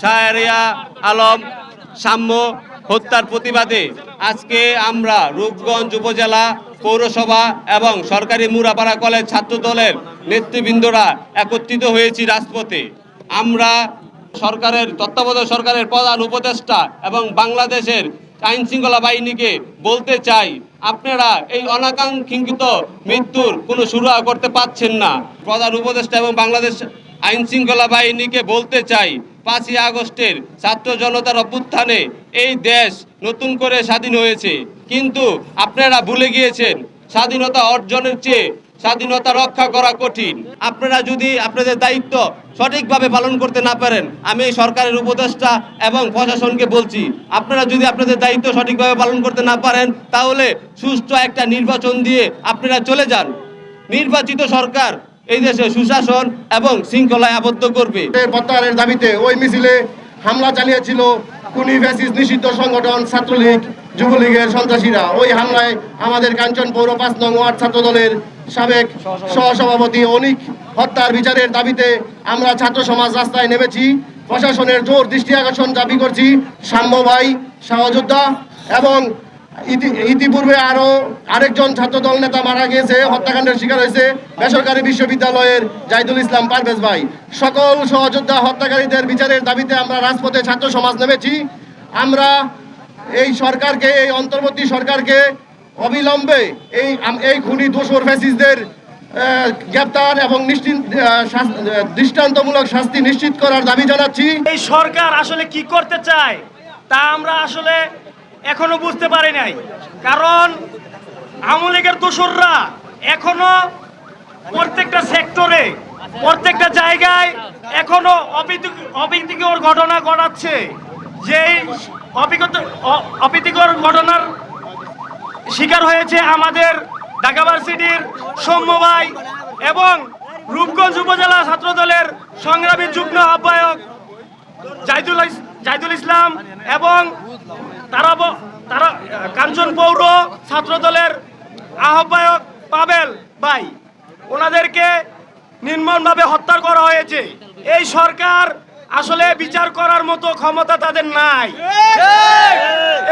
শাহরিয়া আলম সাম্য হত্যার প্রতিবাদে আজকে আমরা রূপগঞ্জ উপজেলা পৌরসভা এবং সরকারি মুরাপাড়া কলেজ ছাত্র দলের নেতৃবৃন্দরা একত্রিত হয়েছি রাজপথে। আমরা সরকারের, তত্ত্বাবধায়ক সরকারের প্রধান উপদেষ্টা এবং বাংলাদেশের আইন শৃঙ্খলা বাহিনীকে বলতে চাই, আপনারা এই অনাকাঙ্ক্ষিত মৃত্যুর কোনো সুরাহা করতে পারছেন না। প্রধান উপদেষ্টা এবং বাংলাদেশ আইন শৃঙ্খলা বাহিনীকে বলতে চাই পাঁচই আগস্টের ছাত্র জনতার অভ্যুত্থানে এই দেশ নতুন করে স্বাধীন হয়েছে। কিন্তু আপনারা ভুলে গিয়েছেন, স্বাধীনতা অর্জনের চেয়ে স্বাধীনতা রক্ষা করা কঠিন। আপনারা যদি আপনাদের দায়িত্ব সঠিকভাবে পালন করতে না পারেন, আমি এই সরকারের উপদেষ্টা এবং প্রশাসনকে বলছি, আপনারা যদি আপনাদের দায়িত্ব সঠিকভাবে পালন করতে না পারেন, তাহলে সুষ্ঠু একটা নির্বাচন দিয়ে আপনারা চলে যান। নির্বাচিত সরকার এই দেশে সুশাসন এবং শৃঙ্খলায় আবদ্ধ করবে। প্রত্যাহারের দাবিতে ওই মিছিলে হামলা চালিয়েছিল কুনি ফ্যাসিস নিষিদ্ধ সংগঠন ছাত্রলীগ, যুবলীগের সন্ত্রাসীরা। ওই হামলায় আমাদের কাঞ্চন পৌর পাঁচ নং ওয়ার্ড ছাত্র দলের সাবেক সহসভাপতি অনিক হত্যার বিচারের দাবিতে আমরা ছাত্র সমাজ রাস্তায় নেমেছি। প্রশাসনের জোর দৃষ্টি আকর্ষণ দাবি করছি সাম্য ভাই সহযোদ্ধা এবং ইতিপূর্বে আরও আরেকজন ছাত্র ছাত্রদল নেতা মারা গিয়েছে, হত্যাকাণ্ডের শিকার হয়েছে বেসরকারি বিশ্ববিদ্যালয়ের জাহিদুল ইসলাম পারভেজ ভাই। সকল সহযোদ্ধা হত্যাকারীদের বিচারের দাবিতে আমরা রাজপথে ছাত্র সমাজ নেমেছি। আমরা এই সরকারকে, এই অন্তর্বর্তী সরকারকে অবিলম্বে এই এই খুনি দোষর ফ্যাসিসদের গ্রেপ্তার এবং নিশ্চিত দৃষ্টান্তমূলক শাস্তি নিশ্চিত করার দাবি জানাচ্ছি। এই সরকার আসলে কি করতে চায়, তা আমরা আসলে এখনও বুঝতে পারে নাই। কারণ আওয়ামী লীগের দোসররা এখনও প্রত্যেকটা সেক্টরে, প্রত্যেকটা জায়গায় এখনও অপ্রীতি- অপ্রীতিকর ঘটনা ঘটাচ্ছে। যেই অপ্রীতিকর ঘটনার শিকার হয়েছে আমাদের ঢাকা ভার্সিটির সৌম্য ভাই এবং রূপগঞ্জ উপজেলা ছাত্রদলের সংগ্রামী যুগ্ম আহ্বায়ক জাহিদুল ইস- জাহিদুল ইসলাম এবং তারা তারা কাঞ্চন পৌর ছাত্রদলের আহ্বায়ক পাবেল ভাই, ওনাদেরকে নির্মমভাবে হত্যা করা হয়েছে। এই সরকার আসলে বিচার করার মতো ক্ষমতা তাদের নাই।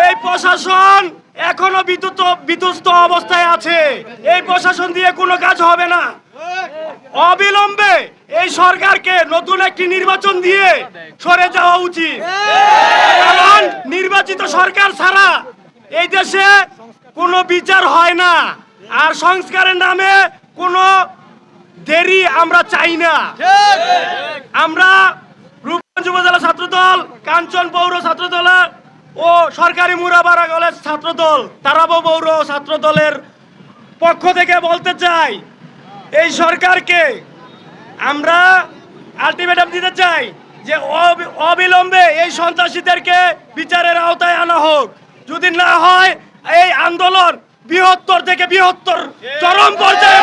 এই প্রশাসন এখনও বিদ্যুৎ, বিধ্বস্ত অবস্থায় আছে। এই প্রশাসন দিয়ে কোনো কাজ হবে না। অবিলম্বে এই সরকারকে নতুন একটি নির্বাচন দিয়ে সরে যাওয়া উচিত। কারণ নির্বাচিত সরকার ছাড়া এই দেশে কোনো বিচার হয় না। আর সংস্কারের নামে কোনো দেরি আমরা চাই না। আমরা রূপগঞ্জ উপজেলা ছাত্রদল, কাঞ্চন পৌর ছাত্রদল ও সরকারি মুরাবাড়া কলেজ ছাত্রদল, তারাবো পৌর ছাত্রদলের পক্ষ থেকে বলতে চাই, এই সরকারকে আমরা আলটিমেটাম দিতে চাই যে অবিলম্বে এই সন্ত্রাসীদেরকে বিচারের আওতায় আনা হোক। যদি না হয় এই আন্দোলন বৃহত্তর থেকে বৃহত্তর চরম পর্যায়ে